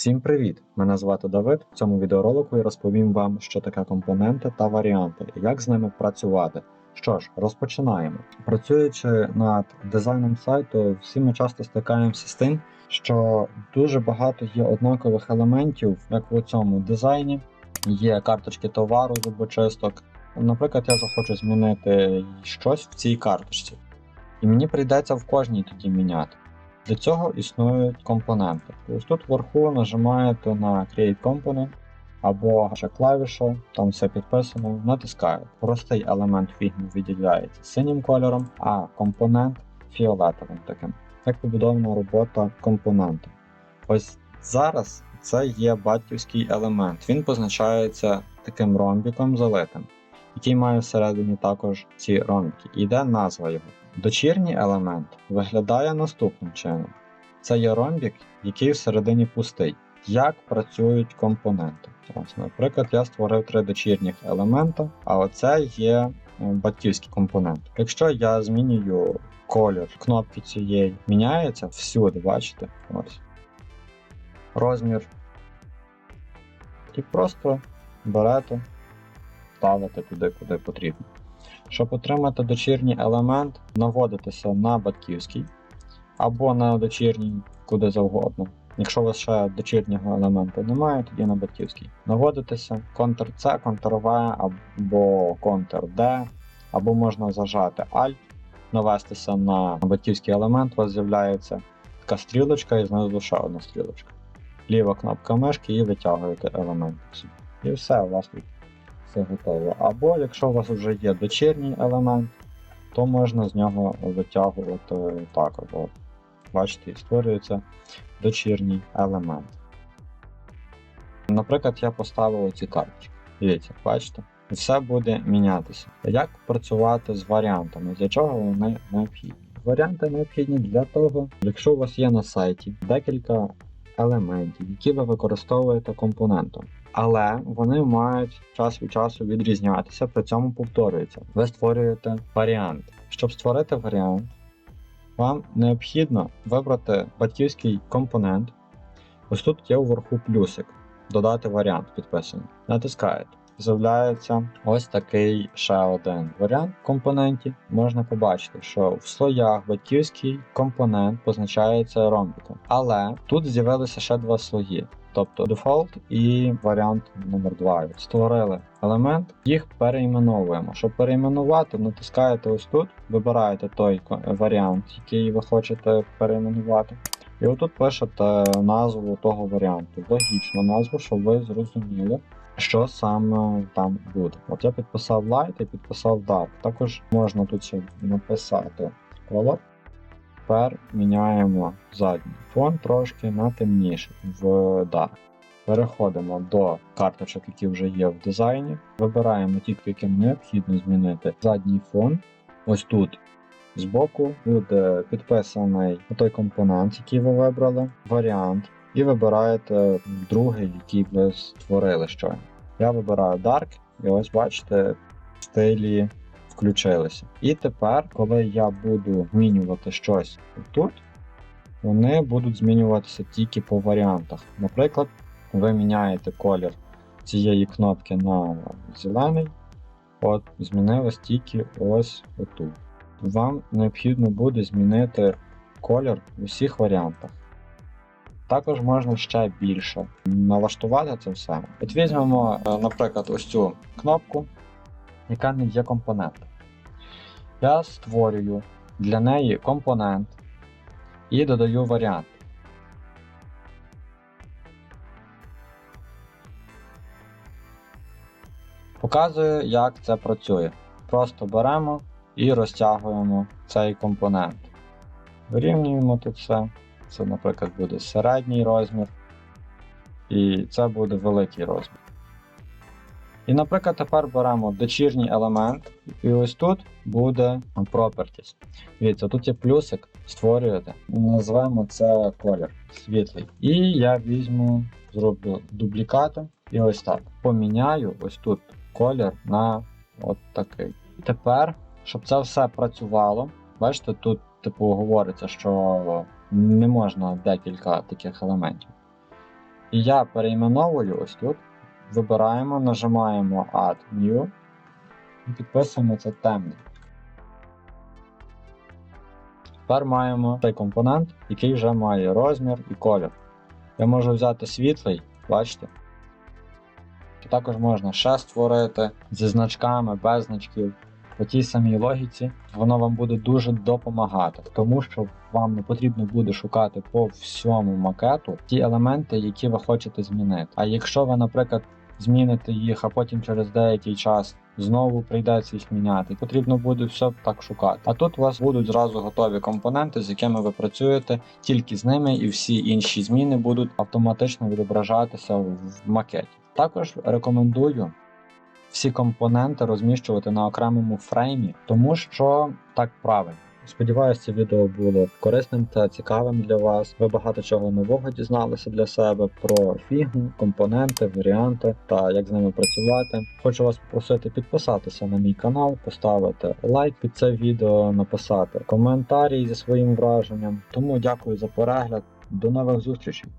Всім привіт! Мене звати Давид. В цьому відеоролику я розповім вам, що таке компоненти та варіанти і як з ними працювати. Що ж, розпочинаємо. Працюючи над дизайном сайту, всі ми часто стикаємося з тим, що дуже багато є однакових елементів, як у цьому дизайні. Є карточки товару зубочисток. Наприклад, я захочу змінити щось в цій карточці. І мені прийдеться в кожній тоді міняти. Для цього існують компоненти. Ось тут вверху нажимаєте на Create Component або ще клавішу, там все підписано, натискаєте. Простий елемент фігмі виділяється синім кольором, а компонент фіолетовим таким. Так побудована робота компонента. Ось зараз це є батьківський елемент. Він позначається таким ромбіком залитим, який має всередині також ці ромбики. І йде назва його. Дочірній елемент виглядає наступним чином: це є ромбік, який всередині пустий. Як працюють компоненти? Ось, наприклад, я створив три дочірніх елемента, а оце є батьківський компонент. Якщо я змінюю колір кнопки цієї, міняється всюди, бачите? Ось. Розмір. І просто берете, ставите туди, куди потрібно. Щоб отримати дочірній елемент, наводитеся на батьківський або на дочірній куди завгодно. Якщо у вас ще дочірнього елементу немає, тоді на батьківський. Наводитеся Ctrl-C, Ctrl-V або Ctrl-D, або можна зажати Alt, навестися на батьківський елемент, у вас з'являється така стрілочка і знизу ще одна стрілочка. Ліва кнопка мишки і витягуєте елемент. І все, у вас тут все готово. Або якщо у вас вже є дочірній елемент, то можна з нього витягувати так. От. Бачите, створюється дочірній елемент. Наприклад, я поставив ці карточки. Дивіться, бачите? Все буде мінятися. Як працювати з варіантами? Для чого вони необхідні? Варіанти необхідні для того, якщо у вас є на сайті декілька елементів, які ви використовуєте компонентом. Але вони мають час від часу відрізнятися, при цьому повторюється. Ви створюєте варіант. Щоб створити варіант, вам необхідно вибрати батьківський компонент. Ось тут є вверху плюсик. Додати варіант підписаний. Натискаєте. З'являється ось такий ще один варіант компонентів. Можна побачити, що в слоях батьківський компонент позначається ромбиком. Але тут з'явилися ще два слої. Тобто дефолт і варіант номер 2 Створили елемент, їх перейменовуємо. Щоб перейменувати, натискаєте ось тут, вибираєте той варіант, який ви хочете перейменувати. І отут пишете назву того варіанту. Логічну назву, щоб ви зрозуміли, що саме там буде. От я підписав Light і підписав Dark. Також можна тут написати color. Тепер міняємо задній фон трошки на темніший в Dark. Переходимо до карточок, які вже є в дизайні. Вибираємо ті, яким необхідно змінити задній фон. Ось тут збоку буде підписаний той компонент, який ви вибрали, варіант. І вибираєте другий, який ви створили щойно. Я вибираю Dark, і ось бачите, стилі включилися. І тепер, коли я буду змінювати щось тут, вони будуть змінюватися тільки по варіантах. Наприклад, ви міняєте колір цієї кнопки на зелений, от змінилось тільки ось отут. Вам необхідно буде змінити колір у всіх варіантах. Також можна ще більше налаштувати це все. От візьмемо, наприклад, ось цю кнопку, яка не є компонентом. Я створюю для неї компонент і додаю варіант. Показую, як це працює. Просто беремо і розтягуємо цей компонент. Вирівнюємо тут все. Це, наприклад, буде середній розмір. І це буде великий розмір. І, наприклад, тепер беремо дочірній елемент, і ось тут буде Properties. Дивіться, тут є плюсик, створюєте, назвемо це колір світлий. І я візьму, зроблю дублікати і ось так. Поміняю ось тут колір на от такий. Тепер, щоб це все працювало, бачите, тут типу говориться, що не можна декілька таких елементів. І я перейменовую ось тут. Вибираємо, нажимаємо Add New і підписуємо це темне. Тепер маємо цей компонент, який вже має розмір і колір. Я можу взяти світлий, бачите? Також можна ще створити зі значками, без значків. По тій самій логіці воно вам буде дуже допомагати, тому що вам не потрібно буде шукати по всьому макету ті елементи, які ви хочете змінити. А якщо ви, наприклад, зміните їх, а потім через деякий час знову прийдеться їх міняти, потрібно буде все так шукати. А тут у вас будуть зразу готові компоненти, з якими ви працюєте, тільки з ними, і всі інші зміни будуть автоматично відображатися в макеті. Також рекомендую всі компоненти розміщувати на окремому фреймі, тому що так правильно. Сподіваюся, це відео було корисним та цікавим для вас. Ви багато чого нового дізналися для себе про фігму, компоненти, варіанти та як з ними працювати. Хочу вас попросити підписатися на мій канал, поставити лайк під це відео, написати коментарі зі своїм враженням. Тому дякую за перегляд. До нових зустрічей!